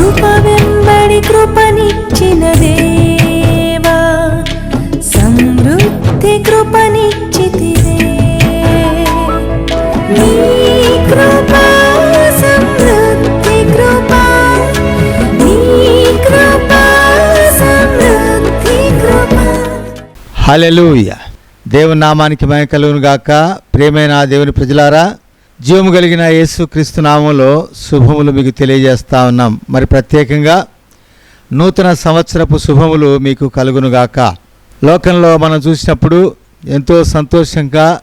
కృప వెంబడి కృపనిచ్చిన దేవా సమృద్ధి కృపనిచ్చితివే. నీ కృప సమృద్ధి కృప నీ కృప సమృద్ధి కృప. హలెలూయ దేవుని నామానికి మహిమ కలుగును గాక. ప్రేమైన దేవుని ప్రజలారా జీవము కలిగిన యేసు క్రీస్తునామంలో శుభములు మీకు తెలియజేస్తా ఉన్నాం. మరి ప్రత్యేకంగా నూతన సంవత్సరపు శుభములు మీకు కలుగునుగాక. లోకంలో మనం చూసినప్పుడు ఎంతో సంతోషంగా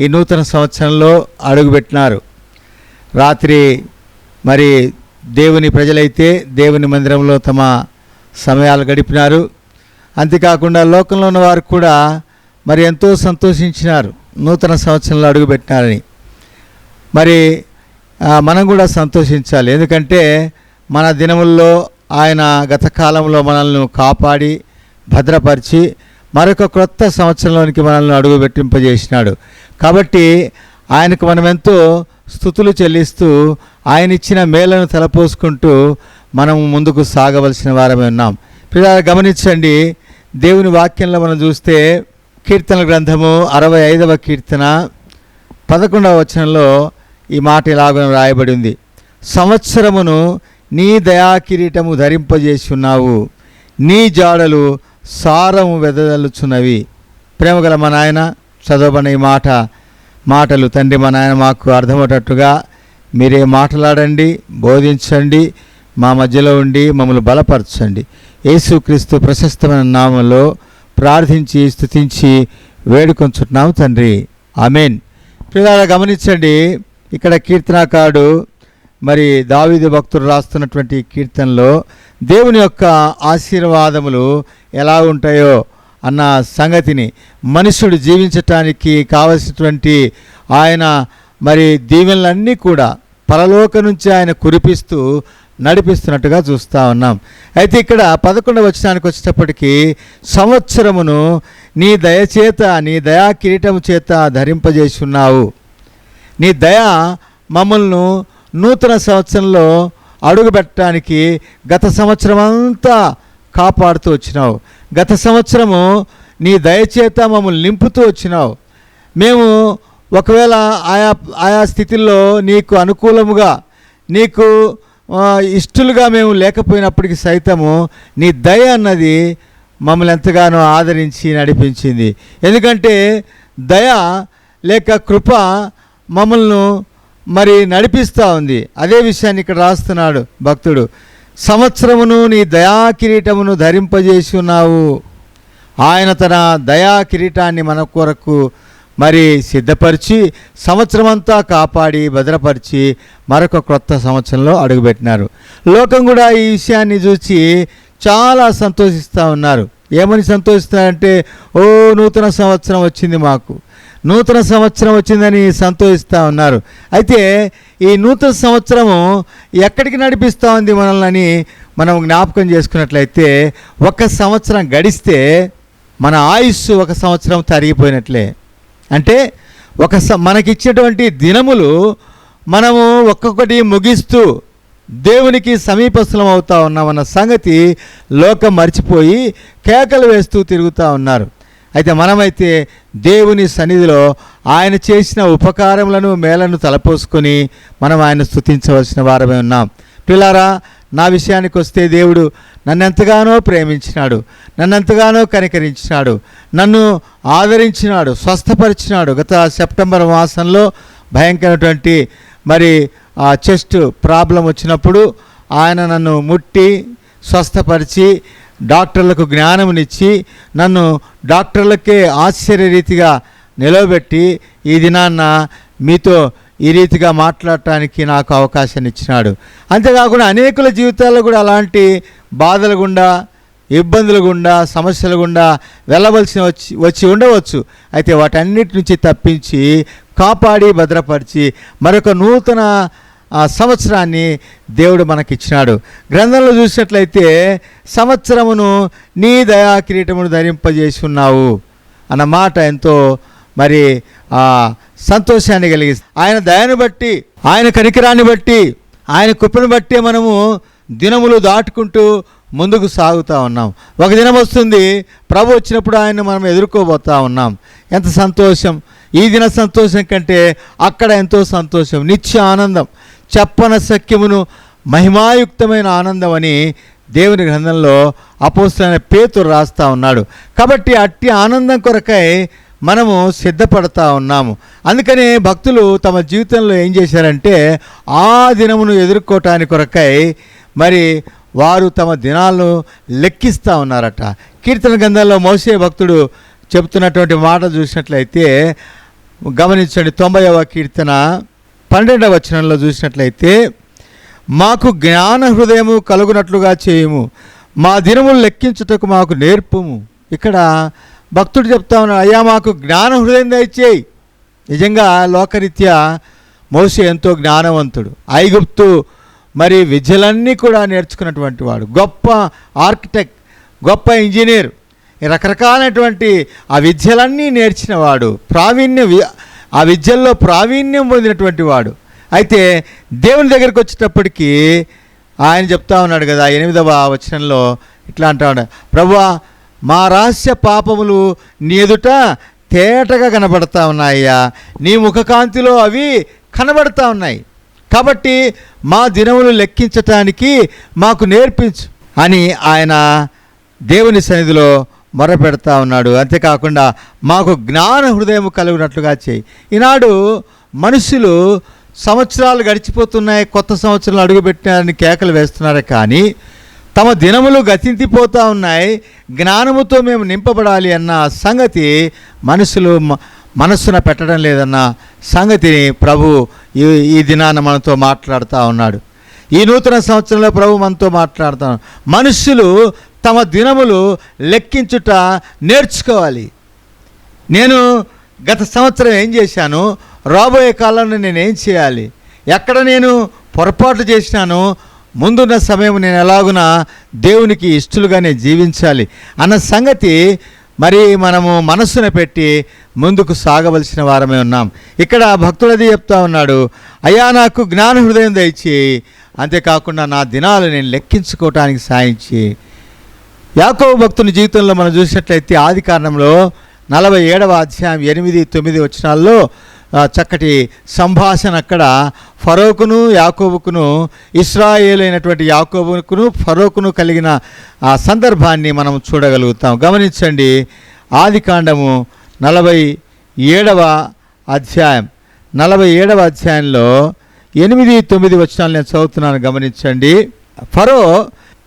ఈ నూతన సంవత్సరంలో అడుగుపెట్టినారు. రాత్రి మరి దేవుని ప్రజలైతే దేవుని మందిరంలో తమ సమయాలు గడిపినారు. అంతేకాకుండా లోకంలో ఉన్న వారు కూడా మరి ఎంతో సంతోషించినారు. నూతన సంవత్సరంలో అడుగుపెట్టినారని. మరి మనం కూడా సంతోషించాలి. ఎందుకంటే మన దినముల్లో ఆయన గత కాలంలో మనల్ని కాపాడి భద్రపరిచి మరొక క్రొత్త సంవత్సరంలోనికి మనల్ని అడుగు పెట్టింపజేసినాడు కాబట్టి ఆయనకు మనం ఎంతో స్థుతులు చెల్లిస్తూ ఆయన ఇచ్చిన మేలను తలపోసుకుంటూ మనం ముందుకు సాగవలసిన వారమే ఉన్నాం. పిల్లలు గమనించండి. దేవుని వాక్యంలో మనం చూస్తే కీర్తన గ్రంథము అరవై ఐదవ కీర్తన పదకొండవ వచనంలో ఈ మాట ఇలాగ రాయబడి ఉంది. సంవత్సరమును నీ దయాకిరీటము ధరింపజేసున్నావు ధరింపజేసి ఉన్నావు నీ జాడలు సారము వెదజల్లుచున్నవి. ప్రేమగల మా నాయన చదవబడిన ఈ మాట మాటలు తండ్రి మా నాయన మాకు అర్థమయ్యేటట్టుగా మీరే మాట్లాడండి బోధించండి మా మధ్యలో ఉండి మమ్మల్ని బలపరచండి. యేసుక్రీస్తు ప్రశస్తమైన నామంలో ప్రార్థించి స్థుతించి వేడుకొంచుతున్నాము తండ్రి. ఆమెన్. పిల్లల గమనించండి ఇక్కడ కీర్తనాకారుడు మరి దావిది భక్తుడు రాస్తున్నటువంటి కీర్తనలో దేవుని యొక్క ఆశీర్వాదములు ఎలా ఉంటాయో అన్న సంగతిని మనుషుడు జీవించటానికి కావలసినటువంటి ఆయన మరి దీవెనలన్నీ కూడా పరలోక నుంచి ఆయన కురిపిస్తూ నడిపిస్తున్నట్టుగా చూస్తూ ఉన్నాం. అయితే ఇక్కడ పదకొండవ వచనానికి వచ్చేటప్పటికీ సంవత్సరమును నీ దయచేత నీ దయా కిరీటము చేత ధరింపజేసి ఉన్నావు. నీ దయ మమ్మల్ని నూతన సంవత్సరంలో అడుగుపెట్టడానికి గత సంవత్సరం అంతా కాపాడుతూ వచ్చినావు. గత సంవత్సరము నీ దయచేత మమ్మల్ని నింపుతూ వచ్చినావు. మేము ఒకవేళ ఆయా ఆయా స్థితిల్లో నీకు అనుకూలముగా నీకు ఇష్టలుగా మేము లేకపోయినప్పటికీ సైతము నీ దయ అన్నది మమ్మల్ని ఎంతగానో ఆదరించి నడిపించింది. ఎందుకంటే దయ లేక కృప మమ్మల్ని మరి నడిపిస్తూ ఉంది. అదే విషయాన్ని ఇక్కడ రాస్తున్నాడు భక్తుడు. సంవత్సరమును నీ దయా కిరీటమును ధరింపజేసి ఉన్నావు. ఆయన తన దయా కిరీటాన్ని మన కొరకు మరి సిద్ధపరిచి సంవత్సరమంతా కాపాడి భద్రపరిచి మరొక క్రొత్త సంవత్సరంలో అడుగుపెట్టినారు. లోకం కూడా ఈ విషయాన్ని చూసి చాలా సంతోషిస్తూ ఉన్నారు. ఏమని సంతోషిస్తున్నారంటే ఓ నూతన సంవత్సరం వచ్చింది మాకు. నూతన సంవత్సరం వచ్చిందని సంతోషిస్తూ ఉన్నారు. అయితే ఈ నూతన సంవత్సరము ఎక్కడికి నడిపిస్తూ ఉంది మనల్ని మనం జ్ఞాపకం చేసుకున్నట్లయితే ఒక సంవత్సరం గడిస్తే మన ఆయుస్సు ఒక సంవత్సరం తరిగిపోయినట్లే. అంటే ఒక స మనకిచ్చినటువంటి దినములు మనము ఒక్కొక్కటి ముగిస్తూ దేవునికి సమీపస్థలం అవుతా ఉన్నామన్న సంగతి లోకం మర్చిపోయి కేకలు వేస్తూ తిరుగుతూ ఉన్నారు. అయితే మనమైతే దేవుని సన్నిధిలో ఆయన చేసిన ఉపకారములను మేలను తలపోసుకొని మనం ఆయన స్తుతించవలసిన వారమే ఉన్నాం. పిల్లారా నా విషయానికి వస్తే దేవుడు నన్నెంతగానో ప్రేమించినాడు నన్నెంతగానో కనికరించినాడు నన్ను ఆదరించినాడు స్వస్థపరిచినాడు. గత సెప్టెంబర్ మాసంలో భయంకరమైనటువంటి మరి ఆ చెస్ట్ ప్రాబ్లం వచ్చినప్పుడు ఆయన నన్ను ముట్టి స్వస్థపరిచి డాక్టర్లకు జ్ఞానమునిచ్చి నన్ను డాక్టర్లకే ఆశ్చర్యరీతిగా నిలవబెట్టి ఈ దినాన్న మీతో ఈ రీతిగా మాట్లాడటానికి నాకు అవకాశాన్ని ఇచ్చినాడు అంతేకాకుండా అనేకుల జీవితాల్లో కూడా అలాంటి బాధల గుండా ఇబ్బందులు గుండా సమస్యల గుండా వెళ్ళవలసిన వచ్చి వచ్చి ఉండవచ్చు. అయితే వాటన్నిటి నుంచి తప్పించి కాపాడి భద్రపరిచి మరొక నూతన ఆ సంవత్సరాన్ని దేవుడు మనకిచ్చినాడు. గ్రంథంలో చూసినట్లయితే సంవత్సరమును నీ దయా కిరీటమును ధరింపజేసి ఉన్నావు అన్న మాట ఎంతో మరి ఆ సంతోషాన్ని కలిగిస్తుంది. ఆయన దయను బట్టి ఆయన కనికరాన్ని బట్టి ఆయన కృపను బట్టి మనము దినములు దాటుకుంటూ ముందుకు సాగుతూ ఉన్నాం. ఒక దినం వస్తుంది ప్రభు వచ్చినప్పుడు ఆయన మనం ఎదుర్కోబోతా ఉన్నాం. ఎంత సంతోషం! ఈ దిన సంతోషం కంటే అక్కడ ఎంతో సంతోషం నిత్య ఆనందం. చెప్పన సఖ్యమును మహిమాయుక్తమైన ఆనందం అని దేవుని గ్రంథంలో అపోస్తులైన పేతురు రాస్తా ఉన్నాడు. కాబట్టి అట్టి ఆనందం కొరకై మనము సిద్ధపడతా ఉన్నాము. అందుకనే భక్తులు తమ జీవితంలో ఏం చేశారంటే ఆ దినమును ఎదుర్కోవటానికి కొరకై మరి వారు తమ దినాలను లెక్కిస్తూ ఉన్నారట. కీర్తన గ్రంథంలో మోసే భక్తుడు చెబుతున్నటువంటి మాట చూసినట్లయితే గమనించండి తొంభైవ కీర్తన. పన్నెండవ వచనంలో చూసినట్లయితే మాకు జ్ఞాన హృదయము కలుగునట్లుగా చేయము. మా దినములు లెక్కించుటకు మాకు నేర్పుము. ఇక్కడ భక్తుడు చెప్తా ఉన్నాడు అయ్యా మాకు జ్ఞాన హృదయం దయచేయి. నిజంగా లోకరీత్యా మోసే ఎంతో జ్ఞానవంతుడు. ఐగుప్తు మరి విద్యలన్నీ కూడా నేర్చుకున్నటువంటి వాడు. గొప్ప ఆర్కిటెక్ట్ గొప్ప ఇంజనీర్ రకరకాలైనటువంటి ఆ విద్యలన్నీ నేర్చినవాడు ప్రావీణ్య ఆ విద్యల్లో ప్రావీణ్యం పొందినటువంటి వాడు. అయితే దేవుని దగ్గరికి వచ్చేటప్పటికీ ఆయన చెప్తా ఉన్నాడు కదా ఎనిమిదవ వచనంలో ఇట్లా అంటాడు. ప్రభువా మా రహస్య పాపములు నీ ఎదుట తేటగా కనబడతా ఉన్నాయ్యా. నీ ముఖకాంతిలో అవి కనబడతా ఉన్నాయి. కాబట్టి మా దినములు లెక్కించటానికి మాకు నేర్పించు అని ఆయన దేవుని సన్నిధిలో మొరపెడతా ఉన్నాడు. అంతేకాకుండా మాకు జ్ఞాన హృదయం కలుగునట్లుగా చేయి. ఈనాడు మనుషులు సంవత్సరాలు గడిచిపోతున్నాయి కొత్త సంవత్సరాలు అడుగుపెట్టినారని కేకలు వేస్తున్నారు కానీ తమ దినములు గతింతిపోతూ ఉన్నాయి జ్ఞానముతో మేము నింపబడాలి అన్న సంగతి మనుషులు మ- మనస్సున పెట్టడం లేదన్న సంగతిని ప్రభు ఈ ఈ దినాన మనతో మాట్లాడుతూ ఉన్నాడు. ఈ నూతన సంవత్సరంలో ప్రభు మనతో మాట్లాడుతాను మనుషులు తమ దినములు లెక్కించుట నేర్చుకోవాలి. నేను గత సంవత్సరం ఏం చేశాను? రాబోయే కాలంలో నేను ఏం చేయాలి? ఎక్కడ నేను పొరపాటు చేసినాను ముందున్న సమయం నేను ఎలాగునా దేవునికి ఇష్టలుగానే జీవించాలి అన్న సంగతి మరి మనము మనస్సున పెట్టి ముందుకు సాగవలసిన వారమే ఉన్నాం. ఇక్కడ భక్తులది చెప్తా ఉన్నాడు అయ్యా నాకు జ్ఞాన హృదయం దయచి అంతేకాకుండా నా దినాలు నేను లెక్కించుకోవటానికి సాయించి యాకోబు భక్తుని జీవితంలో మనం చూసినట్లయితే ఆది కారణంలో నలభై ఏడవ అధ్యాయం ఎనిమిది తొమ్మిది వచనాల్లో చక్కటి సంభాషణ అక్కడ. ఫరోకును యాకోబుకును ఇస్రాయేల్ అయినటువంటి యాకోబుకును ఫరోకును కలిగిన ఆ సందర్భాన్ని మనం చూడగలుగుతాం. గమనించండి ఆది కాండము నలభై ఏడవ అధ్యాయం. నలభై ఏడవ అధ్యాయంలో ఎనిమిది తొమ్మిది వచనాలు నేను చదువుతున్నాను గమనించండి. ఫరో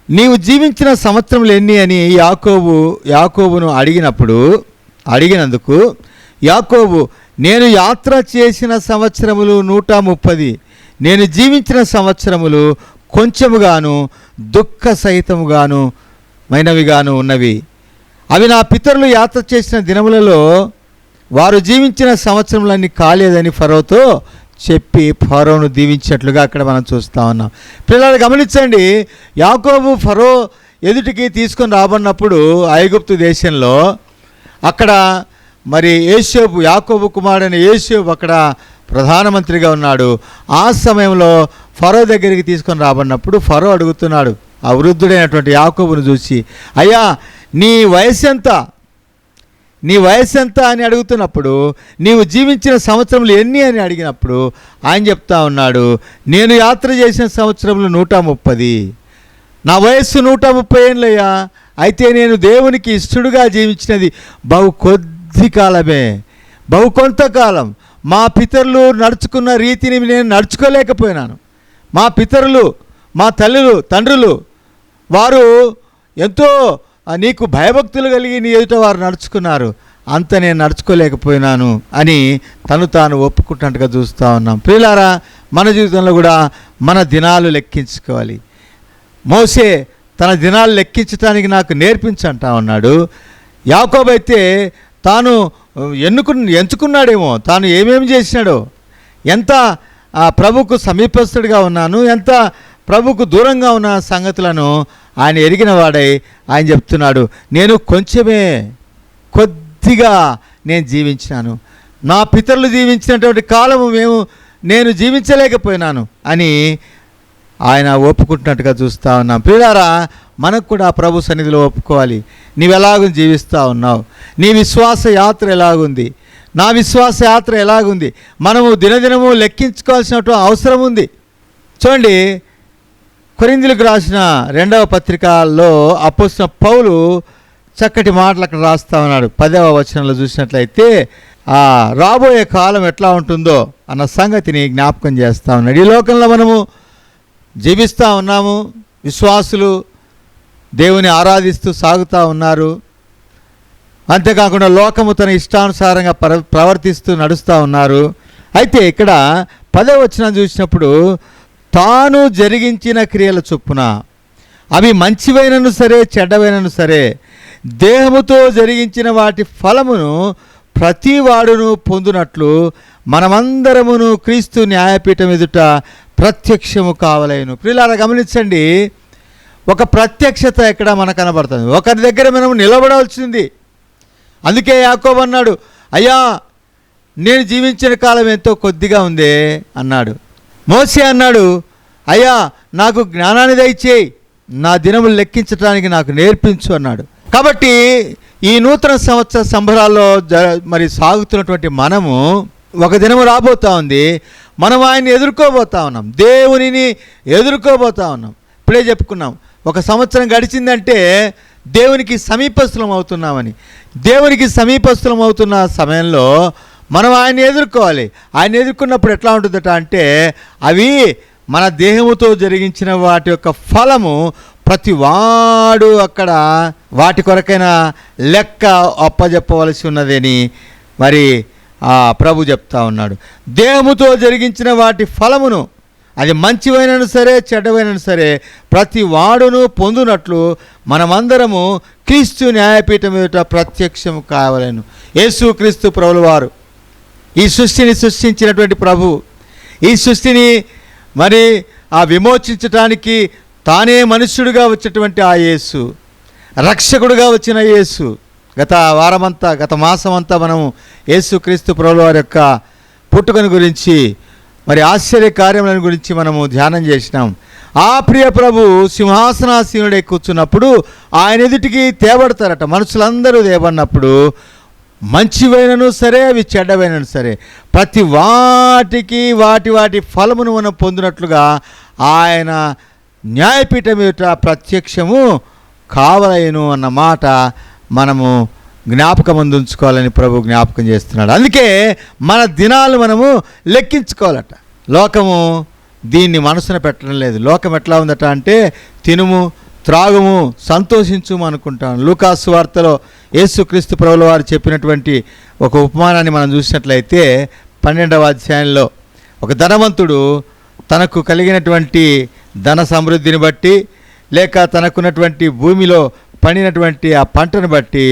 నీవు జీవించిన సంవత్సరములు ఎన్ని అని యాకోబు యాకోబును అడిగినప్పుడు అడిగినందుకు యాకోబు నేను యాత్ర చేసిన సంవత్సరములు నూట ముప్పది. నేను జీవించిన సంవత్సరములు కొంచెముగాను దుఃఖ సహితముగాను మైనవిగాను ఉన్నవి. అవి నా పితరులు యాత్ర చేసిన దినములలో వారు జీవించిన సంవత్సరములన్నీ కాలేదని ఫరోతో చెప్పి ఫరోను దీవించినట్లుగా అక్కడ మనం చూస్తా ఉన్నాం. పిల్లలు గమనించండి యాకోబు ఫరో ఎదుటికి తీసుకొని రాబడినప్పుడు ఐగుప్తు దేశంలో అక్కడ మరి ఏషోబు యాకోబు కుమారుడైన ఏషోబు అక్కడ ప్రధానమంత్రిగా ఉన్నాడు. ఆ సమయంలో ఫరో దగ్గరికి తీసుకొని రాబడినప్పుడు ఫరో అడుగుతున్నాడు ఆ వృద్ధుడైనటువంటి యాకోబును చూసి అయ్యా నీ వయసు ఎంత నీ వయసు ఎంత అని అడుగుతున్నప్పుడు నీవు జీవించిన సంవత్సరములు ఎన్ని అని అడిగినప్పుడు ఆయన చెప్తా ఉన్నాడు నేను యాత్ర చేసిన సంవత్సరములు నూట ముప్పది. నా వయస్సు నూట ముప్పై ఏళ్ళయ్యా. అయితే నేను దేవునికి ఇష్టడుగా జీవించినది బహు కొద్ది కాలమే. బహు కొంతకాలం మా పితరులు నడుచుకున్న రీతిని నేను నడుచుకోలేకపోయినాను. మా పితరులు మా తల్లులు తండ్రులు వారు ఎంతో నీకు భయభక్తులు కలిగి నీ ఎదుట వారు నడుచుకున్నారు. అంత నేను నడుచుకోలేకపోయినాను అని తను తాను ఒప్పుకుంటున్నట్టుగా చూస్తూ ఉన్నాం. ప్రియులారా మన జీవితంలో కూడా మన దినాలు లెక్కించుకోవాలి. మోసే తన దినాలు లెక్కించడానికి నాకు నేర్పించంటా ఉన్నాడు. యాకోబైతే తాను ఎన్నుకు ఎంచుకున్నాడేమో తాను ఏమేమి చేసినాడో ఎంత ప్రభుకు సమీపస్తుడిగా ఉన్నాను ఎంత ప్రభుకు దూరంగా ఉన్న సంగతులను ఆయన ఎరిగిన వాడై ఆయన చెప్తున్నాడు నేను కొంచెమే కొద్దిగా నేను జీవించినాను. నా పితరులు జీవించినటువంటి కాలము మేము నేను జీవించలేకపోయినాను అని ఆయన ఒప్పుకుంటున్నట్టుగా చూస్తూ ఉన్నాం. పిల్లారా మనకు కూడా ప్రభు సన్నిధిలో ఒప్పుకోవాలి. నీవు జీవిస్తూ ఉన్నావు? నీ విశ్వాస యాత్ర ఎలాగుంది? నా విశ్వాస యాత్ర ఎలాగుంది? మనము దినదినము లెక్కించుకోవాల్సినటువంటి అవసరం ఉంది చూడండి కొరిందులకు రాసిన రెండవ పత్రికలో అపోసిన పౌలు చక్కటి మాటలు అక్కడ రాస్తా ఉన్నాడు. పదవ వచనంలో చూసినట్లయితే ఆ రాబోయే కాలం ఎట్లా ఉంటుందో అన్న సంగతిని జ్ఞాపకం చేస్తా ఉన్నాడు. ఈ లోకంలో మనము జీవిస్తూ ఉన్నాము విశ్వాసులు దేవుని ఆరాధిస్తూ సాగుతూ ఉన్నారు. అంతేకాకుండా లోకము తన ఇష్టానుసారంగా ప్రవర్తిస్తూ నడుస్తూ ఉన్నారు. అయితే ఇక్కడ పదవ వచనం చూసినప్పుడు తాను జరిగించిన క్రియల చొప్పున అవి మంచివైనను సరే చెడ్డవైనను సరే దేహముతో జరిగించిన వాటి ఫలమును ప్రతి వాడును పొందునట్లు మనమందరమును క్రీస్తు న్యాయపీఠం ఎదుట ప్రత్యక్షము కావలేను ప్రియులారా గమనించండి ఒక ప్రత్యక్షత ఎక్కడ మనకు కనబడుతుంది. ఒకరి దగ్గర మనం నిలబడాల్సింది. అందుకే యాకోబు అన్నాడు అయ్యా నేను జీవించిన కాలం ఎంతో కొద్దిగా ఉందే అన్నాడు. మోసే అన్నాడు అయ్యా నాకు జ్ఞానాన్ని దయచేయి నా దినములు లెక్కించడానికి నాకు నేర్పించు అన్నాడు. కాబట్టి ఈ నూతన సంవత్సర సంబరాల్లో జ మరి సాగుతున్నటువంటి మనము ఒక దినము రాబోతా ఉంది. మనం ఆయన్ని ఎదుర్కోబోతా ఉన్నాం. దేవునిని ఎదుర్కోబోతా ఉన్నాం. ఇప్పుడే చెప్పుకున్నాం ఒక సంవత్సరం గడిచిందంటే దేవునికి సమీపస్థులం అవుతున్నామని. దేవునికి సమీపస్థులం అవుతున్న సమయంలో మనం ఆయన్ని ఎదుర్కోవాలి. ఆయన ఎదుర్కొన్నప్పుడు ఎట్లా ఉంటుందట అంటే అవి మన దేహముతో జరిగించిన వాటి యొక్క ఫలము ప్రతి వాడు అక్కడ వాటి కొరకైన లెక్క అప్పజెప్పవలసి ఉన్నదని మరి ఆ ప్రభు చెప్తా ఉన్నాడు. దేహముతో జరిగించిన వాటి ఫలమును అది మంచివైనను సరే చెడ్డవైనను సరే ప్రతి వాడును పొందునట్లు మనమందరము క్రీస్తు న్యాయపీఠం ఎదుట ప్రత్యక్షము కావాలను. యేసు క్రీస్తు ప్రభులవారు ఈ సృష్టిని సృష్టించినటువంటి ప్రభు ఈ సృష్టిని మరి ఆ విమోచించటానికి తానే మనుష్యుడిగా వచ్చినటువంటి ఆ యేసు రక్షకుడుగా వచ్చిన యేసు. గత వారమంతా గత మాసమంతా మనము యేసు క్రీస్తు ప్రభుల వారి యొక్క పుట్టుకను గురించి మరి ఆశ్చర్య కార్యములను గురించి మనము ధ్యానం చేసినాం. ఆ ప్రియ ప్రభు సింహాసనాసీనుడే కూర్చున్నప్పుడు ఆయన ఎదుటికి తేబడతారట. మనుషులందరూ తేబడినప్పుడు మంచివైనను సరే అవి చెడ్డవైనను సరే. ప్రతి వాటికి వాటి వాటి ఫలమును మనం పొందినట్లుగా ఆయన న్యాయపీఠం యొక్క ప్రత్యక్షము కావలయను అన్న మాట మనము జ్ఞాపకం ఉంచుకోవాలని ప్రభు జ్ఞాపకం చేస్తున్నాడు. అందుకే మన దినాలు మనము లెక్కించుకోవాలట. లోకము దీన్ని మనసున పెట్టడం లేదు. లోకం ఎట్లా ఉందట అంటే తినుము త్రాగుము సంతోషించుము అనుకుంటాను లూకాసు వార్తలో యేసుక్రీస్తు ప్రభుల వారు చెప్పినటువంటి ఒక ఉపమానాన్ని మనం చూసినట్లయితే పన్నెండవ అధ్యాయంలో ఒక ధనవంతుడు తనకు కలిగినటువంటి ధన సమృద్ధిని బట్టి లేక తనకున్నటువంటి భూమిలో పండినటువంటి ఆ పంటను బట్టి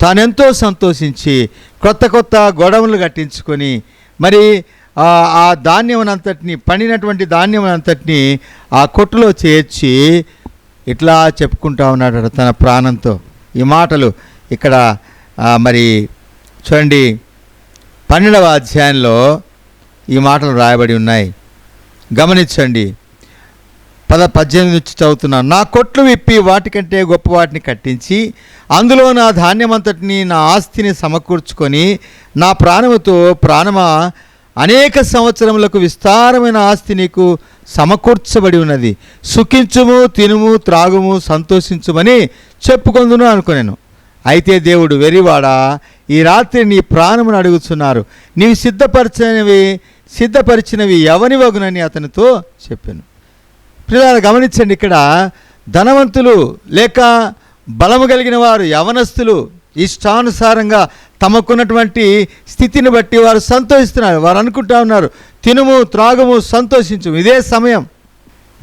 తానెంతో సంతోషించి కొత్త కొత్త గొడవలు కట్టించుకొని మరి ఆ ధాన్యమునంతటిని పండినటువంటి ధాన్యం అంతటిని ఆ కొట్టులో చేర్చి ఇట్లా చెప్పుకుంటా ఉన్నాడు తన ప్రాణంతో. ఈ మాటలు ఇక్కడ మరి చూడండి పన్నెండవ అధ్యాయంలో ఈ మాటలు రాయబడి ఉన్నాయి. గమనించండి పద పద్దెనిమిది నుంచి చదువుతున్నాను నా కొట్లు విప్పి వాటికంటే గొప్ప వాటిని కట్టించి అందులో నా ధాన్యమంతటిని నా ఆస్తిని సమకూర్చుకొని నా ప్రాణముతో ప్రాణమా అనేక సంవత్సరములకు విస్తారమైన ఆస్తి నీకు సమకూర్చబడి ఉన్నది. సుఖించుము తినుము త్రాగుము సంతోషించుమని చెప్పుకొందును అనుకునేను. అయితే దేవుడు వెరివాడా ఈ రాత్రి నీ ప్రాణమును అడుగుతున్నారు నీవు సిద్ధపరచినవి సిద్ధపరిచినవి ఎవని వగునని అతనితో చెప్పాను. పిల్లలు గమనించండి ఇక్కడ ధనవంతులు లేక బలము కలిగిన వారు యవనస్తులు ఇష్టానుసారంగా తమకున్నటువంటి స్థితిని బట్టి వారు సంతోషిస్తున్నారు. వారు అనుకుంటా ఉన్నారు తినుము త్రాగము సంతోషించు ఇదే సమయం.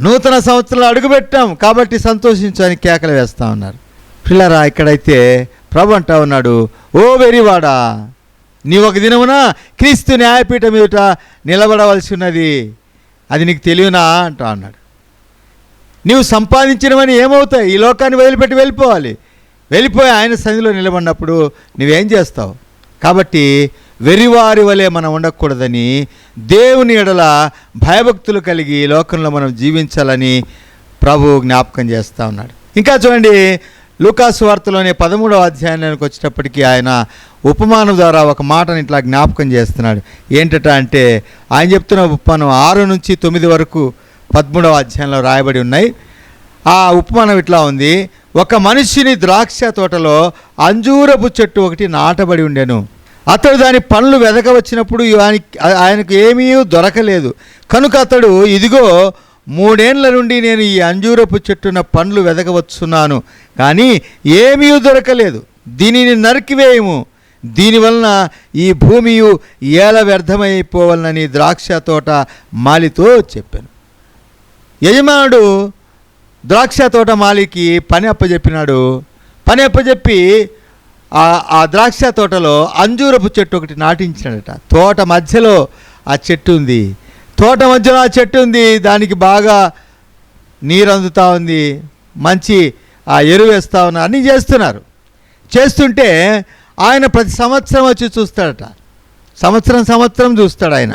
నూతన సంవత్సరాలు అడుగుపెట్టాం కాబట్టి సంతోషించు అని కేకలు వేస్తూ ఉన్నారు. పిల్లరా ఇక్కడైతే ప్రభు అంటా ఉన్నాడు ఓ వెరివాడా నీ ఒక దినమున క్రీస్తు న్యాయపీఠం ఎదుట నిలబడవలసి ఉన్నది. అది నీకు తెలియనా? అంటా అన్నాడు నీవు సంపాదించినవని ఏమవుతాయి? ఈ లోకాన్ని వదిలిపెట్టి వెళ్ళిపోవాలి. వెళ్ళిపోయి ఆయన సన్నిధిలో నిలబడినప్పుడు నువ్వేం చేస్తావు? కాబట్టి వెరివారి వలె మనం ఉండకూడదని దేవుని ఎడల భయభక్తులు కలిగి లోకంలో మనం జీవించాలని ప్రభు జ్ఞాపకం చేస్తూ ఉన్నాడు. ఇంకా చూడండి లూకాసు వార్తలోనే పదమూడవ అధ్యాయానికి వచ్చేటప్పటికి ఆయన ఉపమానం ద్వారా ఒక మాటని ఇట్లా జ్ఞాపకం చేస్తున్నాడు. ఏంటట అంటే ఆయన చెప్తున్న ఉపమానం ఆరు నుంచి తొమ్మిది వరకు పదమూడవ అధ్యాయంలో రాయబడి ఉన్నాయి. ఆ ఉపమానం ఇట్లా ఉంది. ఒక మనిషిని ద్రాక్ష తోటలో అంజూరపు చెట్టు ఒకటి నాటబడి ఉండెను. అతడు దాని పండ్లు వెదక వచ్చినప్పుడు ఆయనకి ఆయనకు ఏమీ దొరకలేదు. కనుక అతడు ఇదిగో మూడేండ్ల నుండి నేను ఈ అంజూరపు చెట్టున పండ్లు వెదకవచ్చున్నాను కానీ ఏమీ దొరకలేదు. దీనిని నరికివేయము. దీనివలన ఈ భూమియు ఏల వ్యర్థమైపోవాలని ద్రాక్ష తోట మాలితో చెప్పాను. యజమానుడు ద్రాక్ష తోట మాలికి పని అప్పజెప్పినాడు. పని అప్పజెప్పి ఆ ఆ ద్రాక్ష తోటలో అంజూరపు చెట్టు ఒకటి నాటించినాడట. తోట మధ్యలో ఆ చెట్టు ఉంది. తోట మధ్యలో ఆ చెట్టు ఉంది దానికి బాగా నీరు అందుతూ ఉంది మంచి ఆ ఎరువు వేస్తూ ఉన్నారు అన్నీ చేస్తున్నారు. చేస్తుంటే ఆయన ప్రతి సంవత్సరం వచ్చి చూస్తాడట. సంవత్సరం సంవత్సరం చూస్తాడు ఆయన.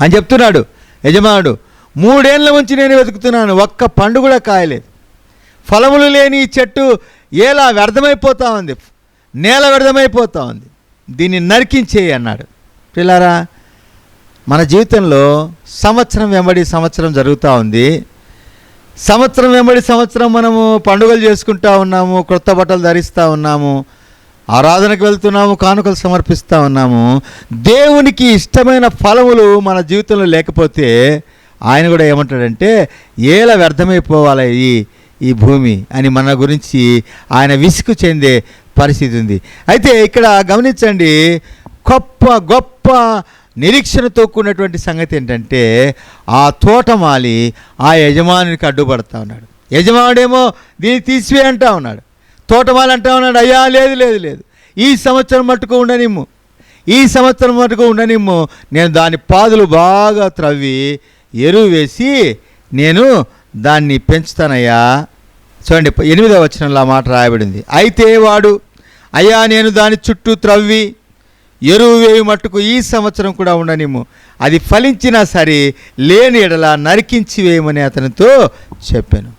అని చెప్తున్నాడు. యజమానుడు మూడేళ్ళ నుంచి నేను వెతుకుతున్నాను ఒక్క పండు కూడా కాయలేదు. ఫలములు లేని ఈ చెట్టు ఎలా వ్యర్థమైపోతూ ఉంది? నేల వ్యర్థమైపోతూ ఉంది. దీన్ని నరికించేయి అన్నాడు. పిల్లారా మన జీవితంలో సంవత్సరం వెంబడి సంవత్సరం జరుగుతూ ఉంది. సంవత్సరం వెంబడి సంవత్సరం మనము పండుగలు చేసుకుంటూ ఉన్నాము క్రొత్త బట్టలు ధరిస్తూ ఉన్నాము ఆరాధనకు వెళ్తున్నాము కానుకలు సమర్పిస్తూ ఉన్నాము. దేవునికి ఇష్టమైన ఫలములు మన జీవితంలో లేకపోతే ఆయన కూడా ఏమంటాడంటే ఏల వ్యర్థమైపోవాలి ఈ ఈ భూమి అని మన గురించి ఆయన విసుగు చెందే పరిస్థితి ఉంది. అయితే ఇక్కడ గమనించండి గొప్ప గొప్ప నిరీక్షణతో కూడినటువంటి సంగతి ఏంటంటే ఆ తోటమాలి ఆ యజమానికి అడ్డుపడతా ఉన్నాడు. యజమానుడేమో దీన్ని తీసివే అంటా ఉన్నాడు. తోటమాలి అంటా ఉన్నాడు అయ్యా లేదు లేదు లేదు. ఈ సంవత్సరం మట్టుకు ఉండనిమ్ము. ఈ సంవత్సరం మటుకు ఉండనిమ్ము. నేను దాని పాదులు బాగా త్రవ్వి ఎరువు వేసి నేను దాన్ని పెంచుతానయ్యా. చూడండి ఎనిమిదవ వచనంలో మాట రాయబడింది. అయితే వాడు అయ్యా నేను దాని చుట్టూ త్రవ్వి ఎరువు వేయి మట్టుకు ఈ సంవత్సరం కూడా ఉండనిము అది ఫలించినా సరే లేని ఎడల నరికించి వేయమని అతనితో చెప్పాను.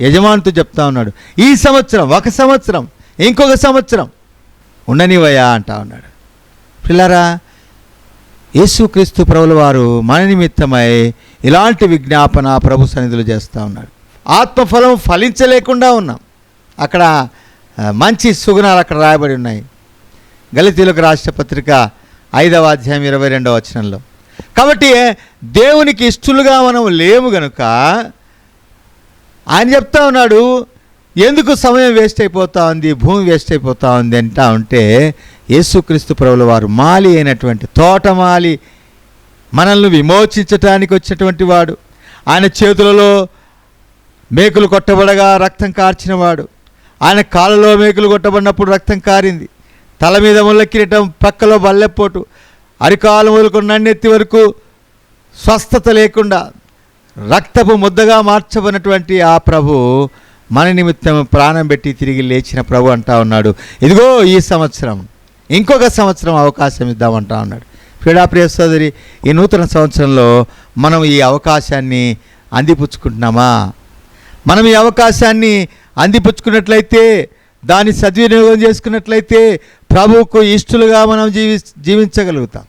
యజమానితో చెప్తా ఉన్నాడు. ఈ సంవత్సరం ఒక సంవత్సరం ఇంకొక సంవత్సరం ఉండనివయ్యా అంటా ఉన్నాడు. పిల్లరా యేసుక్రీస్తు ప్రభుల వారు మన నిమిత్తమై ఇలాంటి విజ్ఞాపన ప్రభు సన్నిధులు చేస్తూ ఉన్నాడు. ఆత్మఫలం ఫలించలేకుండా ఉన్నాం. అక్కడ మంచి సుగుణాలు అక్కడ రాయబడి ఉన్నాయి. గలితీలకు రాష్ట్ర పత్రిక ఐదవ అధ్యాయం ఇరవై రెండవ వచనంలో. కాబట్టి దేవునికి ఇష్టలుగా మనం లేము గనుక ఆయన చెప్తా ఉన్నాడు ఎందుకు సమయం వేస్ట్ అయిపోతా ఉంది? భూమి వేస్ట్ అయిపోతా ఉంది? అంటా ఉంటే యేసుక్రీస్తు ప్రభుల వారు మాలి అయినటువంటి తోటమాలి మనల్ని విమోచించటానికి వచ్చినటువంటి వాడు. ఆయన చేతులలో మేకులు కొట్టబడగా రక్తం కార్చినవాడు. ఆయన కాళ్ళలో మేకులు కొట్టబడినప్పుడు రక్తం కారింది. తల మీద ముళ్ళ కిరీటం పక్కలో బల్లెపోటు. అరికాలు మొదలుకొని నన్నెత్తి వరకు స్వస్థత లేకుండా రక్తపు ముద్దగా మార్చబడినటువంటి ఆ ప్రభు మన నిమిత్తం ప్రాణం పెట్టి తిరిగి లేచిన ప్రభు అంటా ఉన్నాడు. ఇదిగో ఈ సంవత్సరం. ఇంకొక సంవత్సరం అవకాశం ఇద్దామంటా ఉన్నాడు. క్రీడాప్రియ సోదరి ఈ నూతన సంవత్సరంలో మనం ఈ అవకాశాన్ని అందిపుచ్చుకుంటున్నామా? మనం ఈ అవకాశాన్ని అందిపుచ్చుకున్నట్లయితే దాన్ని సద్వినియోగం చేసుకున్నట్లయితే ప్రభువుకు ఇష్టలుగా మనం జీవి జీవించగలుగుతాం.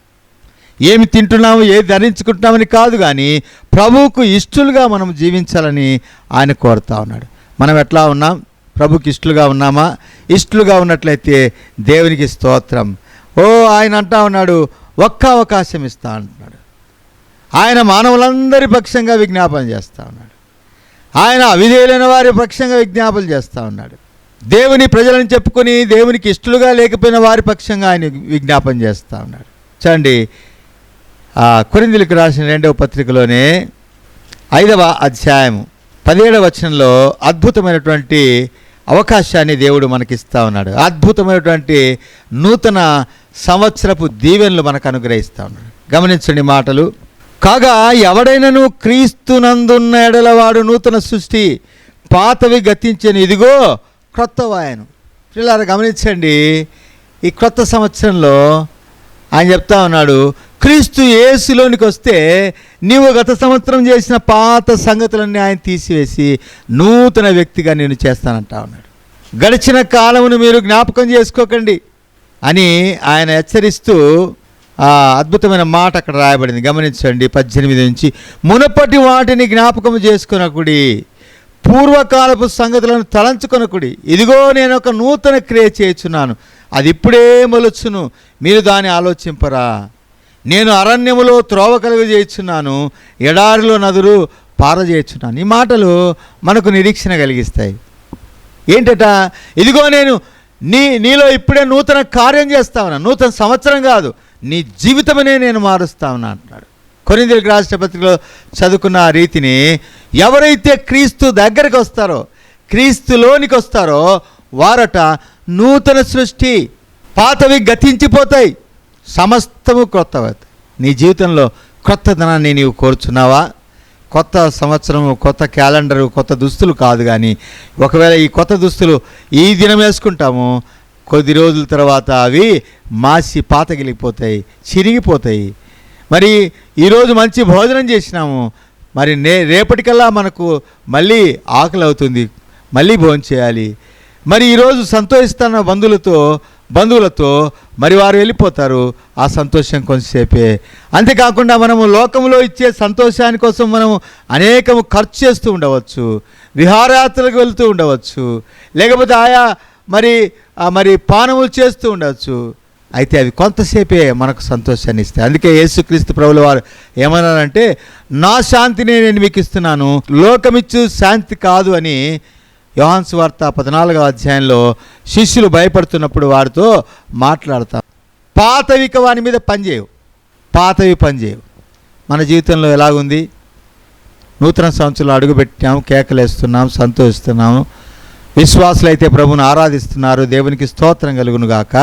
ఏమి తింటున్నాము ఏది ధరించుకుంటున్నామని కాదు కానీ ప్రభువుకు ఇష్టలుగా మనం జీవించాలని ఆయన కోరుతా ఉన్నాడు. మనం ఎట్లా ఉన్నాం? ప్రభుకి ఇష్టలుగా ఉన్నామా? ఇష్టలుగా ఉన్నట్లయితే దేవునికి స్తోత్రం. ఓ ఆయన అంటా ఉన్నాడు ఒక్క అవకాశం ఇస్తా అంటున్నాడు. ఆయన మానవులందరి పక్షంగా విజ్ఞాపన చేస్తూ ఉన్నాడు. ఆయన అవిధేయులైన వారి పక్షంగా విజ్ఞాపన చేస్తూ ఉన్నాడు. దేవుని ప్రజలను చెప్పుకొని దేవునికి ఇష్టలుగా లేకపోయిన వారి పక్షంగా ఆయన విజ్ఞాపన చేస్తూ ఉన్నాడు. చూడండి కొరిందులకు రాసిన రెండవ పత్రికలోనే ఐదవ అధ్యాయం పదిహేడవ వచనంలో అద్భుతమైనటువంటి అవకాశాన్ని దేవుడు మనకిస్తూ ఉన్నాడు. అద్భుతమైనటువంటి నూతన సంవత్సరపు దీవెనలు మనకు అనుగ్రహిస్తా ఉన్నాడు. గమనించండి మాటలు. కాగా ఎవడైనను క్రీస్తునందున్న ఎడలవాడు నూతన సృష్టి పాతవి గతించని. ఇదిగో క్రొత్త వాయను పిల్లలు గమనించండి ఈ క్రొత్త సంవత్సరంలో ఆయన చెప్తా ఉన్నాడు క్రీస్తు యేసులోనికి వస్తే నీవు గత సంవత్సరం చేసిన పాత సంగతులన్నీ ఆయన తీసివేసి నూతన వ్యక్తిగా నేను చేస్తానంటా ఉన్నాడు. గడిచిన కాలమును మీరు జ్ఞాపకం చేసుకోకండి అని ఆయన హెచ్చరిస్తూ ఆ అద్భుతమైన మాట అక్కడ రాయబడింది. గమనించండి పద్దెనిమిది నుంచి మునపటి వాటిని జ్ఞాపకం చేసుకునకుడి పూర్వకాలపు సంగతులను తలంచుకొనకుడి. ఇదిగో నేను ఒక నూతన క్రియ చేయుచున్నాను. అది ఇప్పుడే మొలుచును. మీరు దాన్ని ఆలోచింపరా. నేను అరణ్యములో త్రోవ కలుగు చేయుచున్నాను ఎడారిలో నదులు పారజేయుచున్నాను. ఈ మాటలు మనకు నిరీక్షణ కలిగిస్తాయి. ఏంటట? ఇదిగో నేను నీ నీలో ఇప్పుడే నూతన కార్యం చేస్తా ఉన్నా నూతన సంవత్సరం కాదు. నీ జీవితమనే నేను మారుస్తా ఉన్నా అంటున్నాడు. కొరిందీలకు రాష్ట్ర పత్రికలో చదువుకున్న ఆ రీతిని ఎవరైతే క్రీస్తు దగ్గరికి వస్తారో క్రీస్తులోనికి వస్తారో వారట నూతన సృష్టి పాతవి గతించిపోతాయి. సమస్తము క్రొత్త నీ జీవితంలో క్రొత్తదనాన్ని నీవు కోరుచున్నావా? కొత్త సంవత్సరం కొత్త క్యాలెండరు కొత్త దుస్తులు కాదు కానీ ఒకవేళ ఈ కొత్త దుస్తులు ఈ దినం వేసుకుంటాము కొద్ది రోజుల తర్వాత అవి మాసి పాతగిలిపోతాయి చిరిగిపోతాయి. మరి ఈరోజు మంచి భోజనం చేసినాము. మరి నే రేపటికల్లా మనకు మళ్ళీ ఆకలి అవుతుంది మళ్ళీ భోజనం చేయాలి. మరి ఈరోజు సంతోషిస్తున్న బంధువులతో బంధువులతో మరి వారు వెళ్ళిపోతారు. ఆ సంతోషం కొంతసేపే. అంతేకాకుండా మనము లోకంలో ఇచ్చే సంతోషాని కోసం మనము అనేకము ఖర్చు చేస్తూ ఉండవచ్చు. విహారయాత్రలకు వెళ్తూ ఉండవచ్చు. లేకపోతే ఆయా మరి మరి పానములు చేస్తూ ఉండవచ్చు. అయితే అవి కొంతసేపే మనకు సంతోషాన్ని ఇస్తాయి. అందుకే యేసుక్రీస్తు ప్రభుల వారు ఏమన్నారంటే నా శాంతిని నేను మీకు ఇస్తున్నాను లోకమిచ్చు శాంతి కాదు అని యోహాన్స్ వార్త పద్నాలుగో అధ్యాయంలో శిష్యులు భయపడుతున్నప్పుడు వారితో మాట్లాడతాం పాతవిక వాని మీద పనిచేయవు. పాతవి పనిచేయవు. మన జీవితంలో ఎలాగుంది? నూతన సంవత్సరంలో అడుగుపెట్టాము కేకలేస్తున్నాం సంతోషిస్తున్నాము. విశ్వాసులు అయితే ప్రభుని ఆరాధిస్తున్నారు దేవునికి స్తోత్రం కలుగును గాక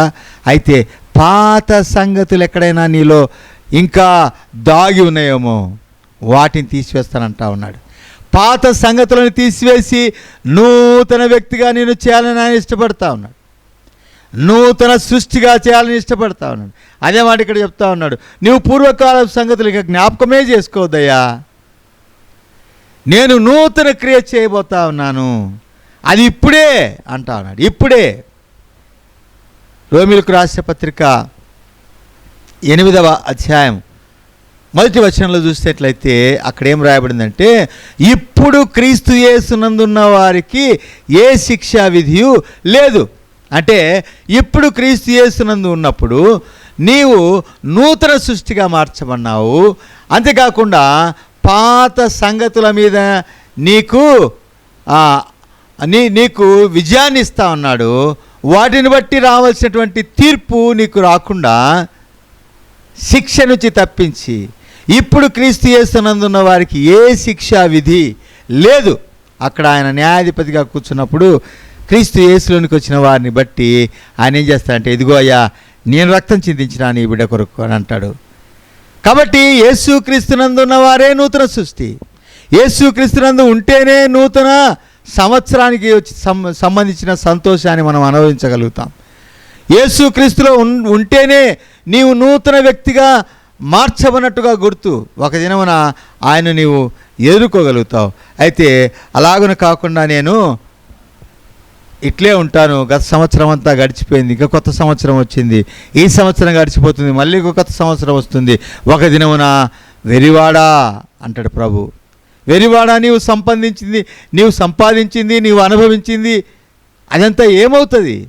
అయితే పాత సంగతులు ఎక్కడైనా నీలో ఇంకా దాగి ఉన్నాయేమో వాటిని తీసివేస్తానంటా ఉన్నాడు. పాత సంగతులను తీసివేసి నూతన వ్యక్తిగా నేను చేయాలని ఆయన ఇష్టపడతా ఉన్నాడు. నూతన సృష్టిగా చేయాలని ఇష్టపడతా ఉన్నాడు. అదే మాట ఇక్కడ చెప్తా ఉన్నాడు. నువ్వు పూర్వకాల సంగతులు ఇక జ్ఞాపకమే చేసుకోవద్దయ్యా నేను నూతన క్రియ చేయబోతా ఉన్నాను. అది ఇప్పుడే అంటా ఉన్నాడు. ఇప్పుడే రోమిలకు రాసిన పత్రిక ఎనిమిదవ అధ్యాయం. మొదటి వచనంలో చూసేట్లయితే అక్కడ ఏం రాయబడిందంటే ఇప్పుడు క్రీస్తు యేసునందున్న వారికి ఏ శిక్షా విధియు లేదు. అంటే ఇప్పుడు క్రీస్తు యేసునందు ఉన్నప్పుడు నీవు నూతన సృష్టిగా మార్చమన్నావు అంతేకాకుండా పాత సంగతుల మీద నీకు నీ నీకు విజయాన్ని ఇస్తా ఉన్నాడు. వాటిని బట్టి రావాల్సినటువంటి తీర్పు నీకు రాకుండా శిక్ష నుంచి తప్పించి ఇప్పుడు క్రీస్తు చేస్తున్నందున్న వారికి ఏ శిక్షా విధి లేదు. అక్కడ ఆయన న్యాయాధిపతిగా కూర్చున్నప్పుడు క్రీస్తు యేసులోనికి వచ్చిన వారిని బట్టి ఆయన ఏం చేస్తాడంటే ఇదిగో అయ్యా నేను రక్తం చిందించిన నీ బిడ్డ కొరకు అని అంటాడు. కాబట్టి యేసు క్రీస్తునందున్న వారే నూతన సృష్టి. యేసు క్రీస్తునందు ఉంటేనే నూతన సంవత్సరానికి సం- సంబంధించిన సంతోషాన్ని మనం అనుభవించగలుగుతాం. యేసు క్రీస్తులో ఉంటేనే నీవు నూతన వ్యక్తిగా మార్చబడినట్టుగా గుర్తు. ఒక దినమున ఆయన నీవు ఎదుర్కోగలుగుతావు. అయితే అలాగున కాకుండా నేను ఇట్లే ఉంటాను. గత సంవత్సరం అంతా గడిచిపోయింది. ఇంకా కొత్త సంవత్సరం వచ్చింది. ఈ సంవత్సరం గడిచిపోతుంది. మళ్ళీ ఇంకో కొత్త సంవత్సరం వస్తుంది. ఒక దినమున వెరివాడా? అంటాడు ప్రభు. వెరివాడ నీవు సంపాదించింది నీవు సంపాదించింది నీవు అనుభవించింది అదంతా ఏమవుతుంది?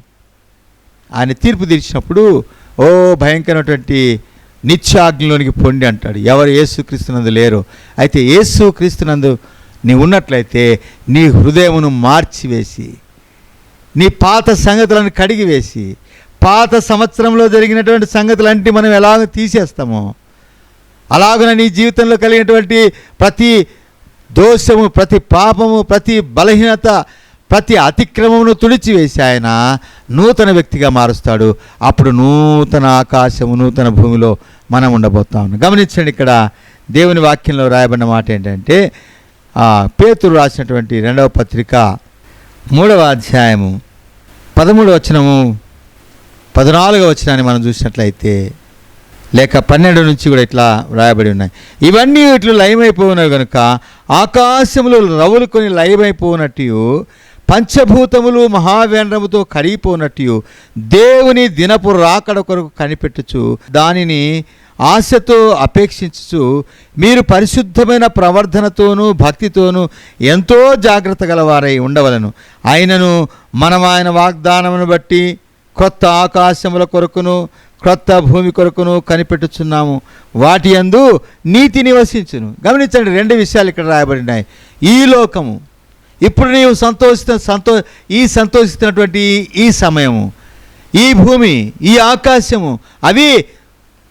ఆయన తీర్పు తీర్చినప్పుడు ఓ భయంకరమైనటువంటి నిత్యాగ్నిలోనికి పొండి అంటాడు. ఎవరు ఏసుక్రీస్తునందు లేరు. అయితే ఏసుక్రీస్తునందు నీ ఉన్నట్లయితే నీ హృదయమును మార్చివేసి నీ పాత సంగతులను కడిగివేసి పాత సంవత్సరంలో జరిగినటువంటి సంగతులన్నిటి మనం ఎలాగ తీసేస్తామో అలాగున నీ జీవితంలో కలిగినటువంటి ప్రతి దోషము ప్రతి పాపము ప్రతి బలహీనత ప్రతి అతిక్రమమును తుడిచివేసి ఆయన నూతన వ్యక్తిగా మారుస్తాడు. అప్పుడు నూతన ఆకాశము నూతన భూమిలో మనం ఉండబోతాం గమనించండి ఇక్కడ దేవుని వాక్యంలో రాయబడిన మాట ఏంటంటే పేతురు రాసినటువంటి రెండవ పత్రిక మూడవ అధ్యాయము పదమూడవ వచనము పద్నాలుగవ వచనాన్ని మనం చూసినట్లయితే లేక పన్నెండు నుంచి కూడా ఇట్లా వ్రాయబడి ఉన్నాయి. ఇవన్నీ ఇట్లు లయమైపోయినవి కనుక ఆకాశములు రవులుకొని లయమైపోనట్టు పంచభూతములు మహావేంద్రముతో కడిగిపోనట్టు దేవుని దినపు రాకడ కొరకు కనిపెట్టుచు దానిని ఆశతో అపేక్షించుచు మీరు పరిశుద్ధమైన ప్రవర్ధనతోనూ భక్తితోనూ ఎంతో జాగ్రత్త గలవారై ఉండవలను. ఆయనను మనం ఆయన వాగ్దానమును బట్టి కొత్త ఆకాశముల కొరకును క్రొత్త భూమి కొరకును కనిపెట్టుచున్నాము. వాటి యందు నీతి నివసించును. గమనించండి రెండు విషయాలు ఇక్కడ రాయబడినాయి. ఈ లోకము ఇప్పుడు నీవు సంతోషిస్తున్న సంతో ఈ సంతోషిస్తున్నటువంటి ఈ సమయము ఈ భూమి ఈ ఆకాశము అవి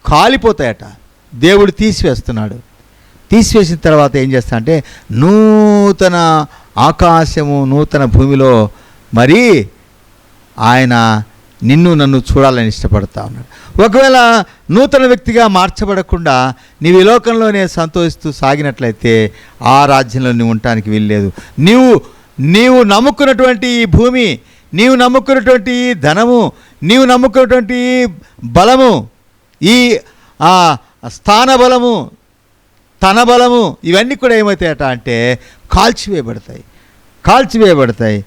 కాలిపోతాయట. దేవుడు తీసివేస్తున్నాడు. తీసివేసిన తర్వాత ఏం చేస్తా అంటే నూతన ఆకాశము నూతన భూమిలో మరి ఆయన నిన్ను నన్ను చూడాలని ఇష్టపడతా ఉన్నాడు. ఒకవేళ నూతన వ్యక్తిగా మార్చబడకుండా నీవు ఈ లోకంలోనే సంతోషిస్తూ సాగినట్లయితే ఆ రాజ్యంలో నువ్వు ఉండటానికి వీల్లేదు. నీవు నీవు నమ్ముకున్నటువంటి ఈ భూమి నీవు నమ్ముకున్నటువంటి ఈ ధనము నీవు నమ్ముకున్నటువంటి ఈ బలము ఈ ఆ, స్థాన బలము తన బలము ఇవన్నీ కూడా ఏమవుతాయట అంటే కాల్చివేయబడతాయి. కాల్చివేయబడతాయి.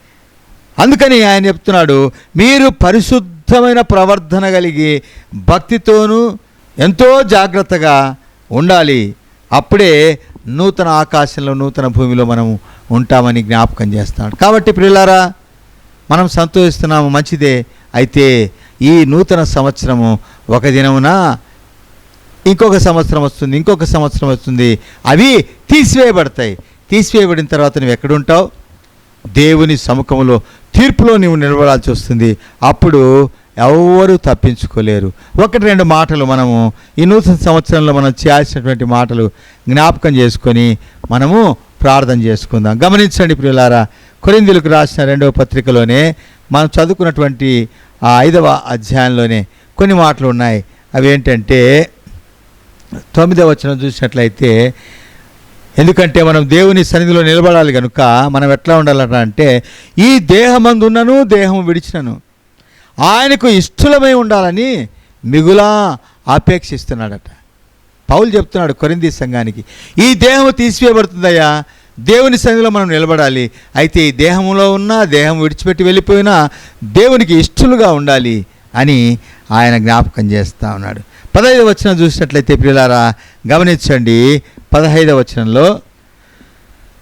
అందుకని ఆయన చెప్తున్నాడు మీరు పరిశుద్ధమైన ప్రవర్ధన కలిగి భక్తితోనూ ఎంతో జాగ్రత్తగా ఉండాలి. అప్పుడే నూతన ఆకాశంలో నూతన భూమిలో మనం ఉంటామని జ్ఞాపకం చేస్తున్నాడు కాబట్టి ప్రియులారా మనం సంతోషిస్తున్నాము మంచిదే. అయితే ఈ నూతన సంవత్సరము ఒక దినమున? ఇంకొక సంవత్సరం వస్తుంది ఇంకొక సంవత్సరం వస్తుంది. అవి తీసివేయబడతాయి. తీసివేయబడిన తర్వాత నువ్వు ఎక్కడుంటావు దేవుని సముఖంలో తీర్పులో నీవు నిలబడాల్సి వస్తుంది. అప్పుడు ఎవరు తప్పించుకోలేరు. ఒకటి రెండు మాటలు మనము ఈ నూతన సంవత్సరంలో మనం చేయాల్సినటువంటి మాటలు జ్ఞాపకం చేసుకొని మనము ప్రార్థన చేసుకుందాం. గమనించండి ప్రియులారా కొరిందులకు రాసిన రెండవ పత్రికలోనే మనం చదువుకున్నటువంటి ఆ ఐదవ అధ్యాయంలోనే కొన్ని మాటలు ఉన్నాయి. అవి ఏంటంటే తొమ్మిదవ వచనం చూసినట్లయితే ఎందుకంటే మనం దేవుని సన్నిధిలో నిలబడాలి కనుక మనం ఎట్లా ఉండాలంట అంటే ఈ దేహమందున్నను దేహం విడిచినను. ఆయనకు ఇష్టలమై ఉండాలని మిగులా ఆపేక్షిస్తున్నాడట పౌలు చెప్తున్నాడు కొరింది సంఘానికి ఈ దేహం తీసివేయబడుతుందయ్యా దేవుని సన్నిధిలో మనం నిలబడాలి. అయితే ఈ దేహంలో ఉన్న దేహం విడిచిపెట్టి వెళ్ళిపోయినా దేవునికి ఇష్టలుగా ఉండాలి అని ఆయన జ్ఞాపకం చేస్తూ ఉన్నాడు. పదహైదు వచనం చూసినట్లయితే ప్రియులారా గమనించండి. పదహైదవ వచనంలో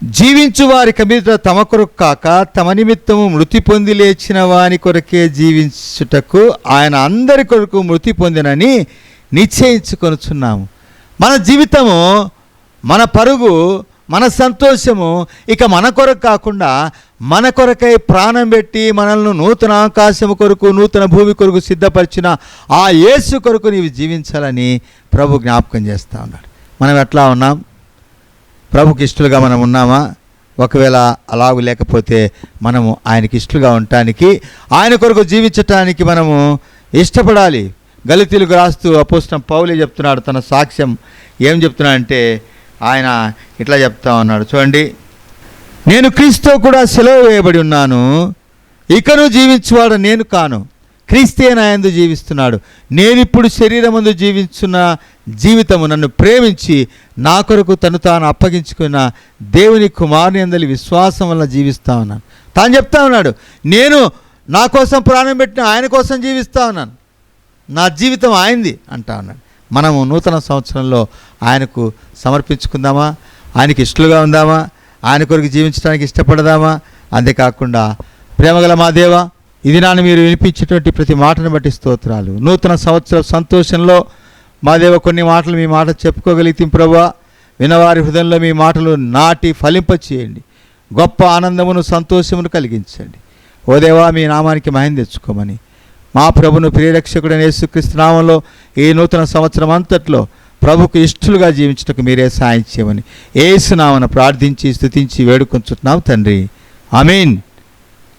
జీవించు వారి కమిత తమ కొరకు కాక తమ నిమిత్తము మృతి పొంది లేచిన వాని కొరకే జీవించుటకు ఆయన అందరి కొరకు మృతి పొందినని నిశ్చయించుకొనుచున్నాము. మన జీవితము మన పరుగు మన సంతోషము ఇక మన కొరకు కాకుండా మన కొరకై ప్రాణం పెట్టి మనల్ని నూతన ఆకాశము కొరకు నూతన భూమి కొరకు సిద్ధపరిచిన ఆ యేసు కొరకు నీవు జీవించాలని ప్రభు జ్ఞాపకం చేస్తూ ఉన్నాడు. మనం ఎట్లా ఉన్నాం? ప్రభుకి ఇష్టలుగా మనం ఉన్నామా? ఒకవేళ అలాగు లేకపోతే మనము ఆయనకి ఇష్టలుగా ఉండటానికి ఆయన కొరకు జీవించటానికి మనము ఇష్టపడాలి. గలితీలకు రాస్తూ అపోస్తం పౌలే చెప్తున్నాడు? తన సాక్ష్యం ఏం చెప్తున్నాడంటే ఆయన ఇట్లా చెప్తా ఉన్నాడు. చూడండి. నేను క్రీస్తుతో కూడా సెలవు వేయబడి ఉన్నాను. ఇకను జీవించువాడు నేను కాను. క్రీస్తే నాయందు జీవిస్తున్నాడు. నేనిప్పుడు శరీరమందు జీవిస్తున్న జీవితము నన్ను ప్రేమించి నా కొరకు తను తాను అప్పగించుకున్న దేవుని కుమారుని అందరి విశ్వాసం వల్ల జీవిస్తా ఉన్నాను. తాను చెప్తా ఉన్నాడు నేను నా కోసం ప్రాణం పెట్టిన ఆయన కోసం జీవిస్తా ఉన్నాను. నా జీవితం ఆయనది అంటా ఉన్నాడు. మనము నూతన సంవత్సరంలో ఆయనకు సమర్పించుకుందామా? ఆయనకి ఇష్టలుగా ఉందామా? ఆయన కొరకు జీవించడానికి ఇష్టపడదామా? అంతేకాకుండా ప్రేమగల మా దేవ ఇది నాన్న మీరు వినిపించేటువంటి ప్రతి మాటను బట్టి స్తోత్రాలు. నూతన సంవత్సర సంతోషంలో మా దేవ కొన్ని మాటలు మీ మాట చెప్పుకోగలిగితే ప్రభా వినవారి హృదయంలో మీ మాటలు నాటి ఫలింపచేయండి. గొప్ప ఆనందమును సంతోషమును కలిగించండి. ఓ దేవా మీ నామానికి మహిం తెచ్చుకోమని మా ప్రభును ప్రియరక్షకుడైన యేసుక్రీస్తు నామంలో ఈ నూతన సంవత్సరం అంతట్లో ప్రభుకు ఇష్టలుగా జీవించటకు మీరే సాయం చేయమని ఏసునామన ప్రార్థించి స్తుతించి వేడుకొంచుతున్నాం తండ్రి. Amen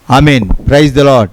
amen praise the Lord